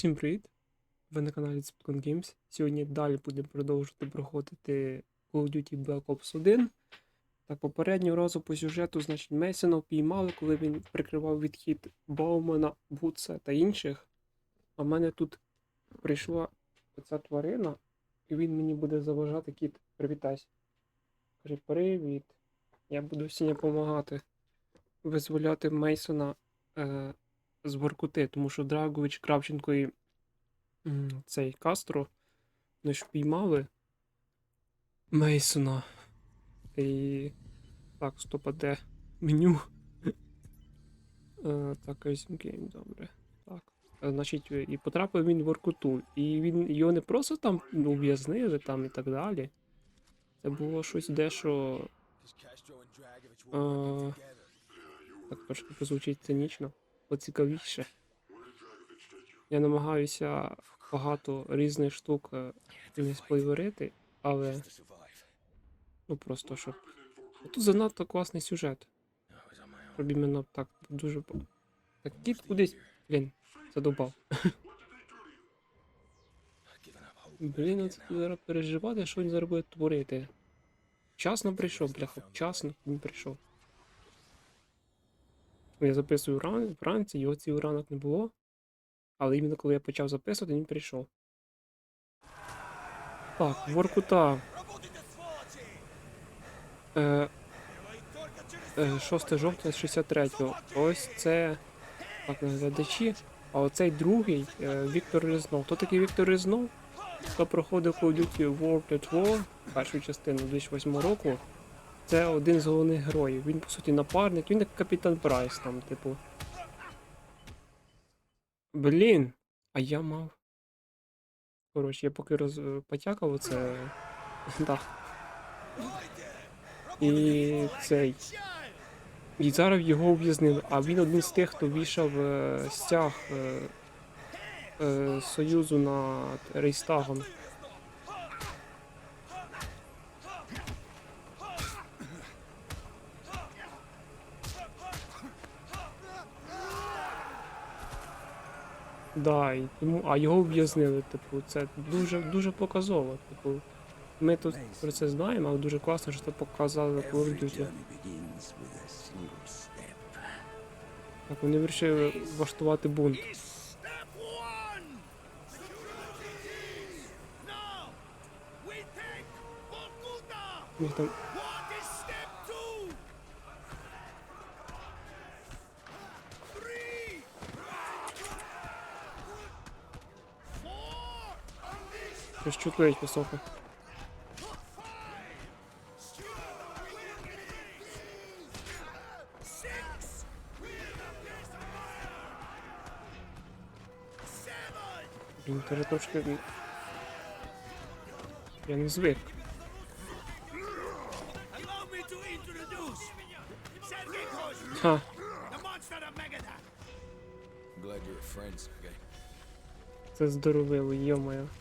Усім привіт! Ви на каналі Spotcon Games. Сьогодні далі будемо продовжувати проходити Call of Duty Black Ops 1. Так, попереднього разу по сюжету, значить, Мейсона впіймали, коли він прикривав відхід Баумана, Бутса та інших. А в мене тут прийшла оця тварина, і він мені буде заважати кіт. Привітайся. Каже, привіт. Я буду сьогодні допомагати визволяти Мейсона е, з Воркути, тому що Драгович, Кравченко і цей Кастро вони ж впіймали Мейсона. І. Так, стоп, а де меню? Е, так, ось гейм, добре. Так. Е, Значить, і потрапив він в Воркуту. І він його не просто там ув'язнили там і так далі. Це було щось дещо. Е, так трошки позвучить цинічно, поцікавіше. Я намагаюся багато різних штук не спойлерити, але ну просто щоб. Тут занадто класний сюжет. Щоб іменно так дуже. Так кіт кудись. Блін, задовбав. Блін, оце зараз переживати, що він зараз творити. Вчасно прийшов, бляха, вчасно він прийшов. Я записую ран... вранці, його цілий ранок не було. Але іменно коли я почав записувати, він прийшов. Так, Воркута. Е, е, 6 жовтня 63-го. Ось це. Так, глядачі. А оцей другий е, Віктор Резнов. Хто такий Віктор Резнов? Хто проходив Call of Duty World at War, першу частину 2008 року. Це один з головних героїв. Він, по суті, напарник, він як капітан Прайс там, типу. Блін, а я мав. Коротше, я поки роз... потякав оце. Так. І цей. І зараз його ув'язнили, а він один з тих, хто вішав е, стяг е, е, Союзу над Рейстагом. Да, і тому, а його ув'язнили, типу, це дуже, дуже показово. Типу, ми тут про це знаємо, але дуже класно, що це показали of Duty. Так, вони вирішили влаштувати бунт. Них там чутливить високо. Теж трошки. Я не звик. Ха, the monster of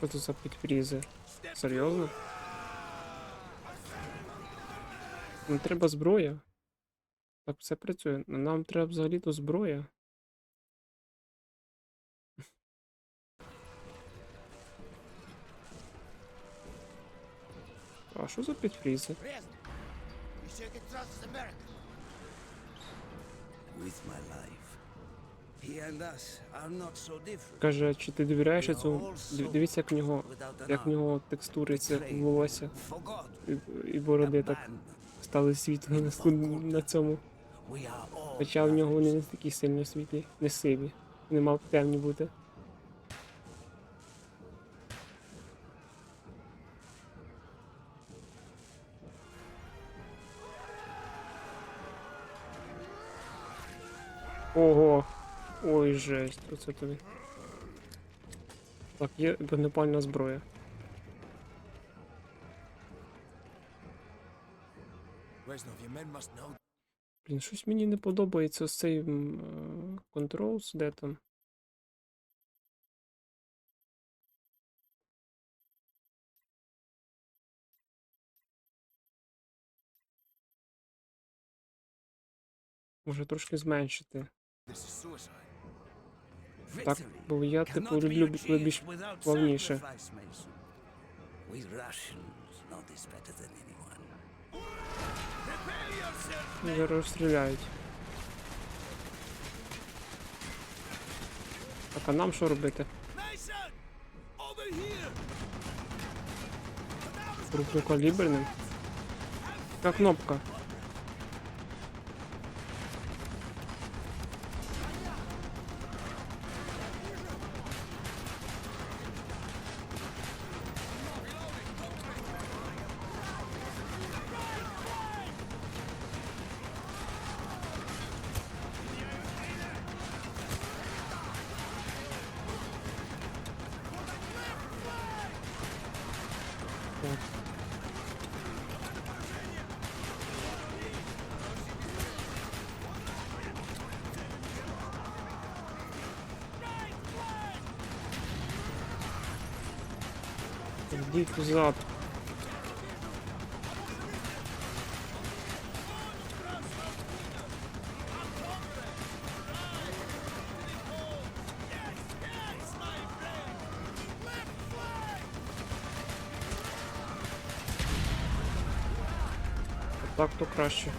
Що це за підфрізи? Серйозно? Нам треба зброя. Так все працює. Нам треба взагалі-то зброя. А що за підфрізи? With my life. Каже, чи ти довіряєш цьому? Дивіться, як в нього, як в нього текстури це волосся і, і бороди так стали світлими на, цьому. Хоча в нього вони не такі сильно світлі, не сиві. Вони мав темні бути. жесть, оце тобі. Так, є вогнепальна зброя. Блін, щось мені не подобається з цей Controls, е, де там. Може трошки зменшити. Так, Victory бо я cannot типу be люблю, коли achieved більш without плавніше. sacrifice, Mason. We Russians know this better than anyone. Prepare yourself, Зараз розстріляють. Так, а нам що робити? Mason! Over here! Крупнокаліберним? Яка кнопка? Йдіть назад. Так то краще.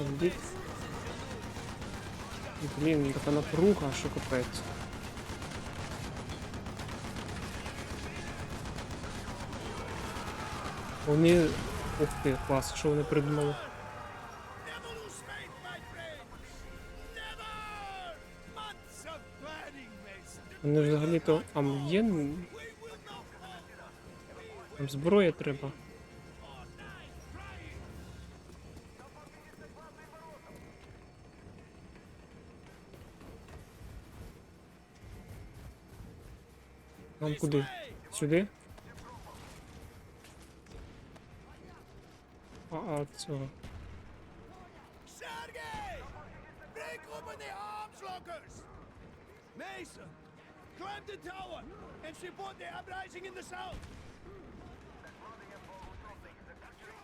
Йдіть. Блін, така напруга, що капець. Вони. Ух ти, клас, що вони придумали. Вони взагалі-то. А є. Там зброя треба. This куди? Сюди? А, а цього. Sergei! Break open the arms lockers! Mason! Climb the tower and support the uprising!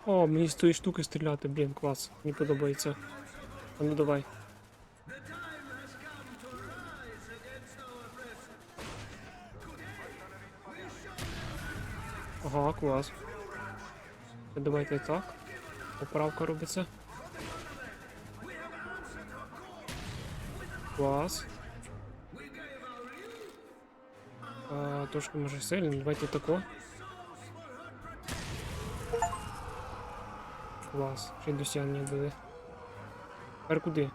О, мені з тої штуки стріляти, блін, клас. Мені подобається. А ну давай. Ага, клас. Та Давайте так. Поправка робиться. Клас. А, трошки може сильно, давайте тако. Клас, ще й досягнення дали. Тепер куди?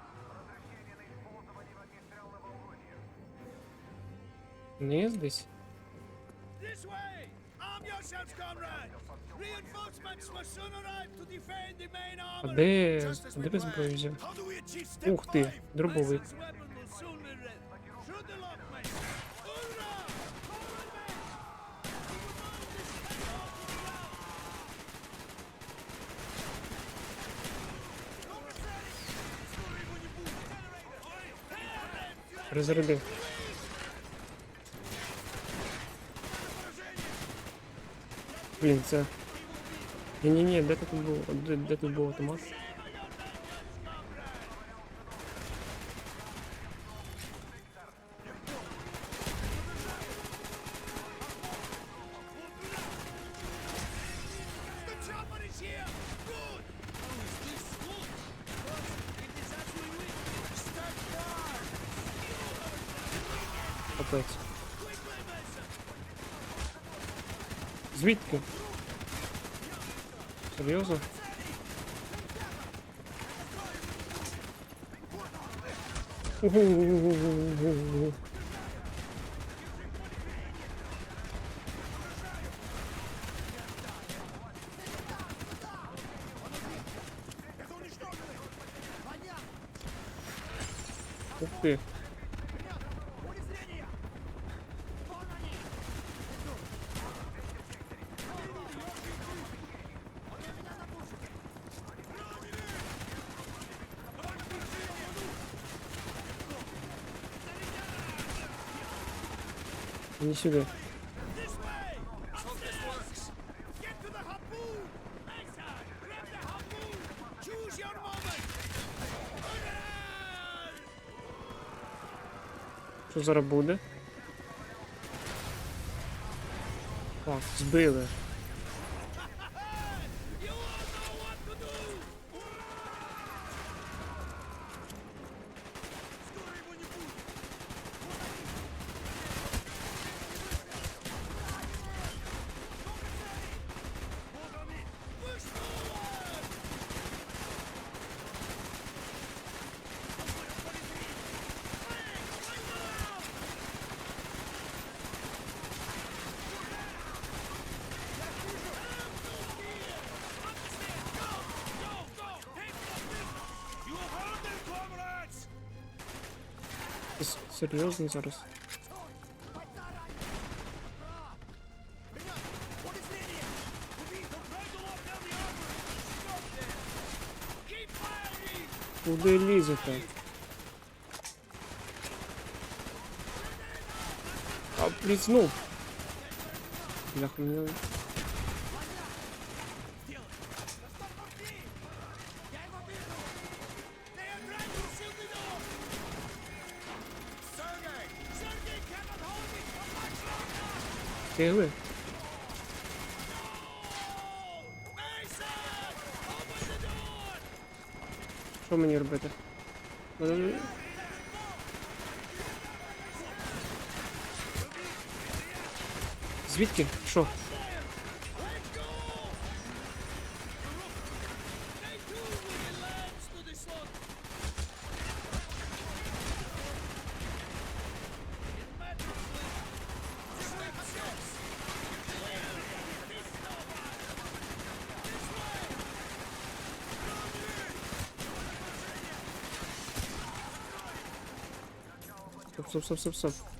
Вниз десь? Де, де взяв? Achieve step Ух ти, дробовик. Mason's Блін, це. Ні-ні-ні, де тут був? Де, де тут був автомат? The Звідки? Серйозно? Ух ти. Иди сюда. Що зараз буде? О, збили. Серйозно зараз? Куди лізете? А, пліснув. Бляха, мені... Встигли? Що мені робити? Звідки? Що? Стоп, стоп, стоп, стоп,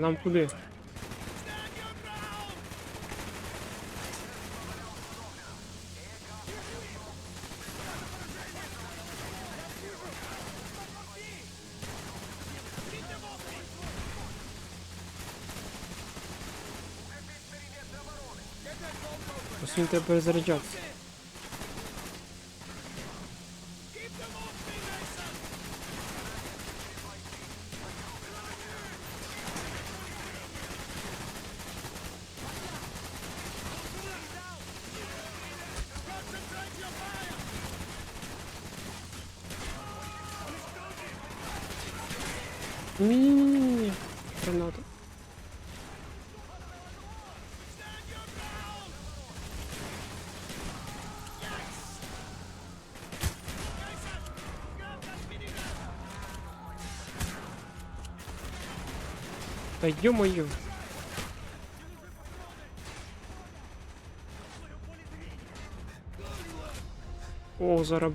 нам куди? Він треба перезаряджатися. Та йо-моє. О, зараз.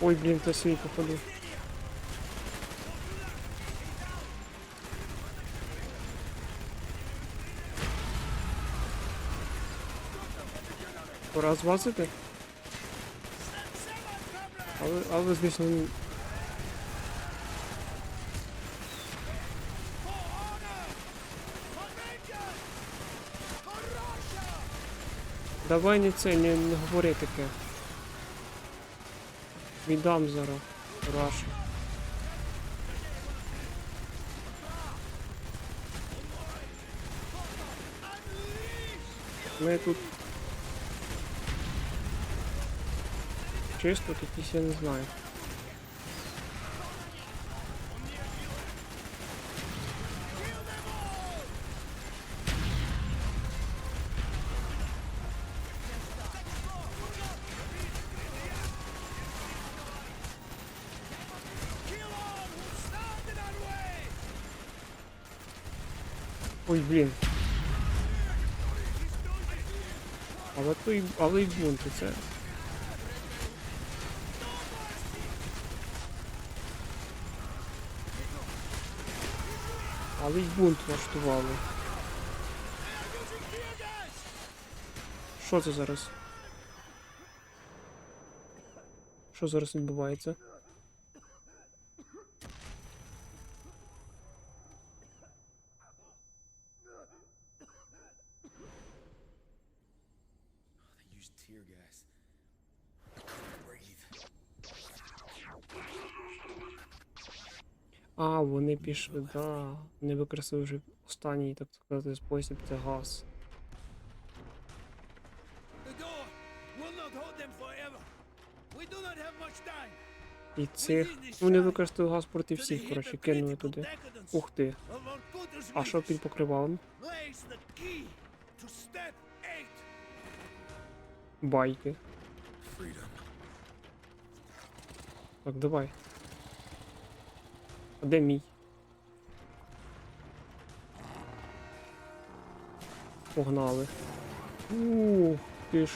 Ой, блін, то свій походу. Пора звазити? Але, але звісно. Давай не це, не, не говори таке. Віддам зараз. Раша. Ми тут чисто, якісь я не знаю. Kill all who stand in our way! Ой, блін. Але то й, але й бунти це. Але й бунт влаштували. Що це зараз? Що зараз відбувається? Вони пішли, да. Вони використали вже останній, так сказати, спосіб це газ. І цих. Вони використали газ проти всіх, коротше, кинули туди. Ух ти. А що під покривалом? Байки. Так, давай. А де мій? Погнали. Ух, ти ж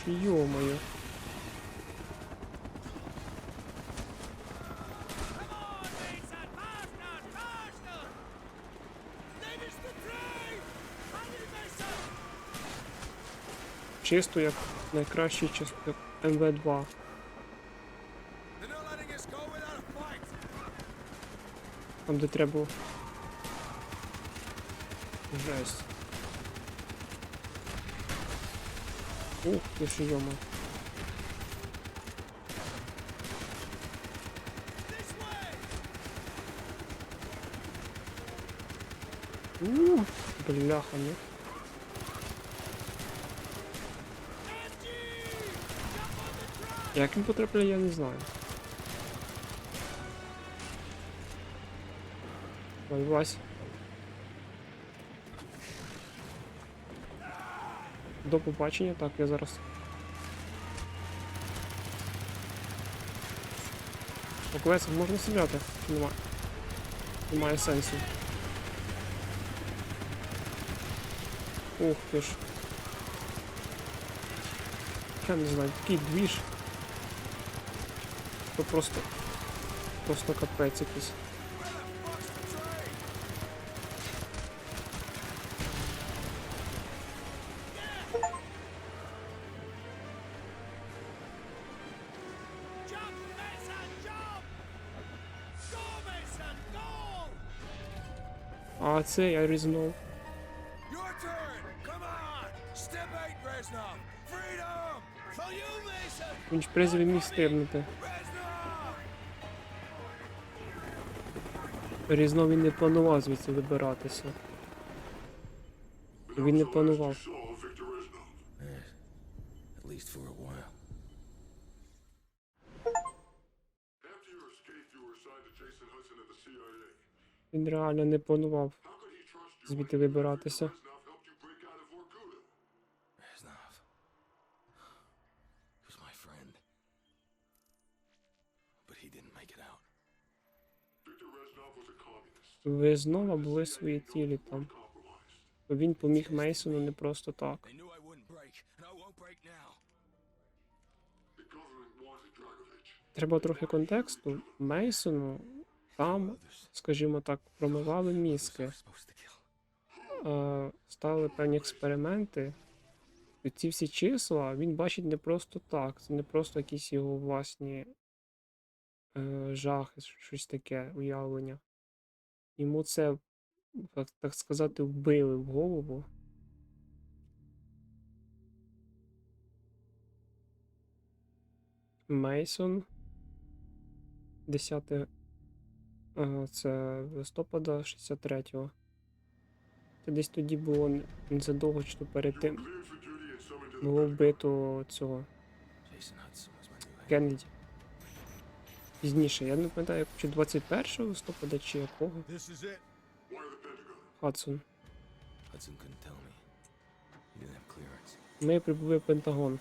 Mason! Чисто як найкращий час як МВ2. They're not letting us go without a fight. Там, де треба. Жесть. Ух, ти ж йома. This way! Ух, бляха, ну. Angie! Jump on the truck! Як він потрапляє, я не знаю. Ой, Вась. До побачення, так, я зараз. По колесах можна стріляти? Чи Нема. Немає сенсу. Ух ти ж. Я не знаю, такий двіж. То просто. Просто капець якийсь. А це я різнув. Він ж призові міг стрибнути. Різно він не планував звідси вибиратися. Він не планував. Victor Reznov was a communist, Ви знову були свої цілі там. Він поміг Мейсону не просто так. Треба трохи контексту. Мейсону там, скажімо так, промивали мізки. Е, Стали певні експерименти. І ці всі числа він бачить не просто так. Це не просто якісь його власні е, жахи, щось таке уявлення. Йому це, так, сказати, вбили в голову. Мейсон. 10 е, це листопада 63-го. Це десь тоді було незадовго чи то перед тим було вбито цього. Кеннеді. пізніше. Я не пам'ятаю, чи 21 листопада, чи якого. Хадсон. Ми прибули в Пентагон.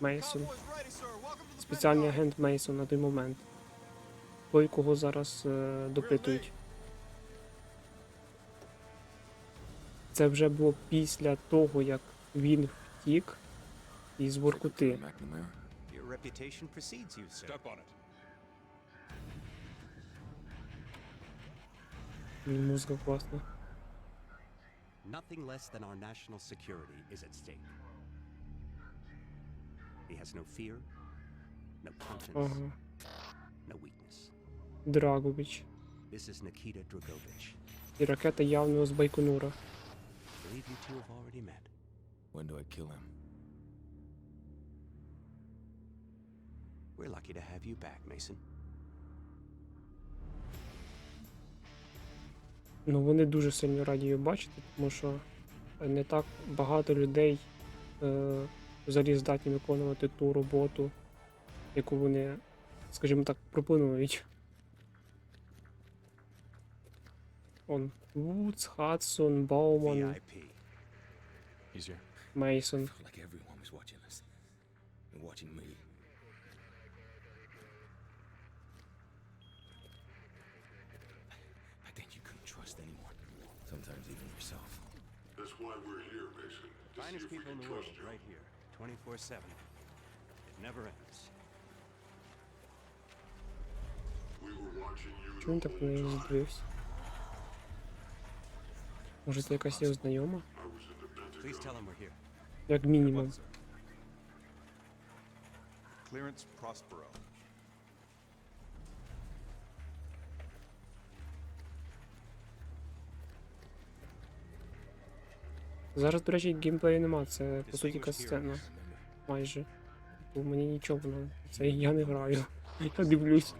Мейсон. Спеціальний агент Мейсон на той момент. Той, кого зараз е, допитують. Це вже було після того, як він втік із Воркути. Your reputation precedes you, sir. Step on it. Музика класна. Nothing less than our national security is at stake. He has no fear, no conscience, Ага. no weakness. Драгович. This is Nikita Dragovich. І ракета явно з Байконура. When do I kill him? We're lucky to have you back, Mason. Ну, вони дуже сильно раді її бачити, тому що не так багато людей е, взагалі здатні виконувати ту роботу, яку вони, скажімо так, пропонують. Он Вудс, Хадсон, Бауман, VIP. He's here. Мейсон. Felt like everyone was watching us. And watching me. Back then you couldn't trust anyone. Sometimes even yourself. That's why we're here, Mason. To see Finest if we people in can the world, trust you. right here, 24 7. It never ends. We were watching you Чому він the так на whole неї time. здивився? Може, це якась його знайома? I was in the Please Pentagon. tell him we're here. Як мінімум. Clearance Prospero. Зараз, до речі, геймплею нема, це по суті Distinguished касцена. heroes. Майже. Бо мені нічого воно. Це я не граю. Я дивлюсь.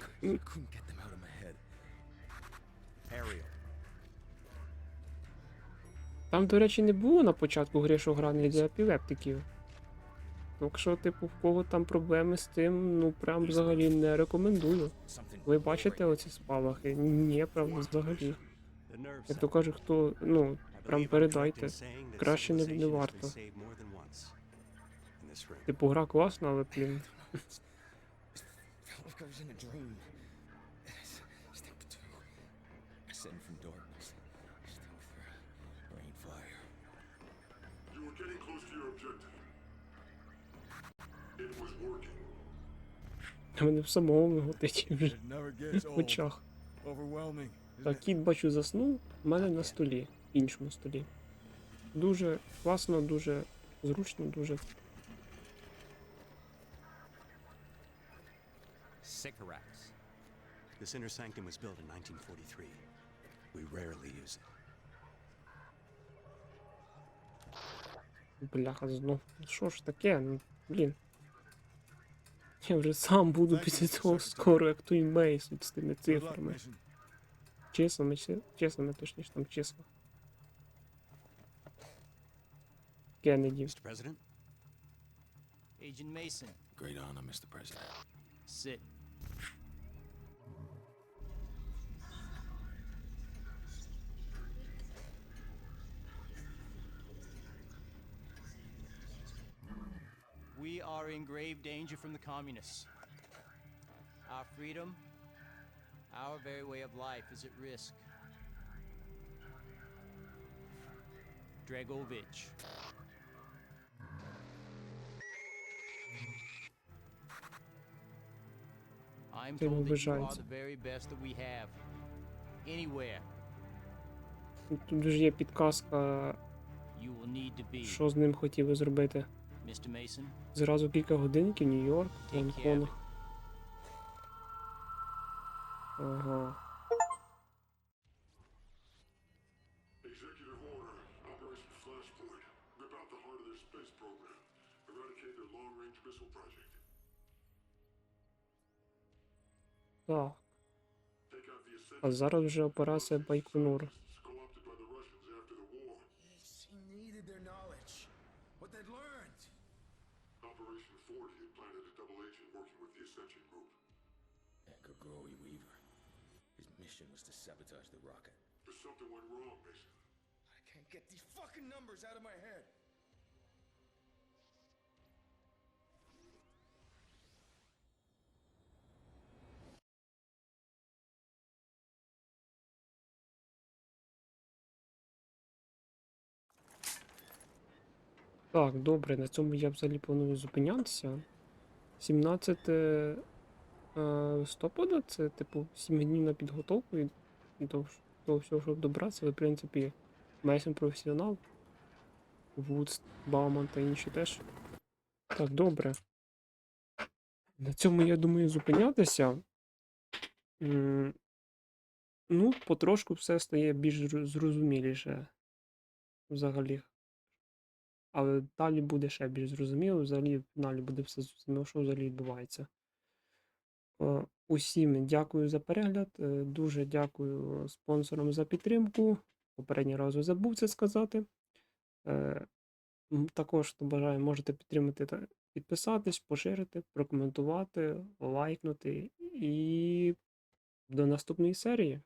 Там, до речі, не було на початку гри, що гра не для епілептиків. Якщо, типу, в кого там проблеми з тим, ну прям взагалі не рекомендую. Ви бачите оці спалахи? Ні, правда, взагалі. Як то кажуть, хто, ну, прям передайте. Краще не- не варто. Типу, гра класна, але, блін, мене в самому миготить вже в очах. Так, кіт бачу заснув, в мене на столі, іншому столі. Дуже класно, дуже зручно, дуже. Sycorax. This inner sanctum was built in 1943. We rarely use it. Бляха, знов. Що ж таке? Ну, блін. Я вже сам буду після цього скоро, як той Мейсон з тими цифрами. Числами, чи- числами, точніше, там числа. Кеннеді. Agent Mason, Great honor, Mr. President. sit. We are in grave danger from the communists. Our freedom, our very way of life is at risk. Dragovich. I'm Ты ему told that you are обижается. the very best that we have. Anywhere Тут же є підказка, you will need to be. що з ним хотіли зробити. Mr. Mason, Зразу кілька годинників, Нью-Йорк, Гонконг. Ага. Так. А зараз вже операція Байконур. Operation 40 had planted a double agent working with the Ascension group. Weaver. His mission was to sabotage the rocket. But something went wrong, Mason. I can't get these fucking numbers out of my head. Так, добре, на цьому я взагалі планую зупинятися. 17 е, листопада це, типу, 7 днів на підготовку і до, до всього, щоб добратися. Ви, в принципі, Мейсон професіонал. Вудс, Бауман та інші теж. Так, добре. На цьому, я думаю, зупинятися. Ну, потрошку все стає більш зрозуміліше. Взагалі. Але далі буде ще більш зрозуміло, взагалі в фіналі буде все зрозуміло, що взагалі відбувається. Е, Усім дякую за перегляд. е, Дуже дякую спонсорам за підтримку. Попередній разу забув це сказати. Е, Також, хто бажає, можете підтримати та підписатись, поширити, прокоментувати, лайкнути. І до наступної серії.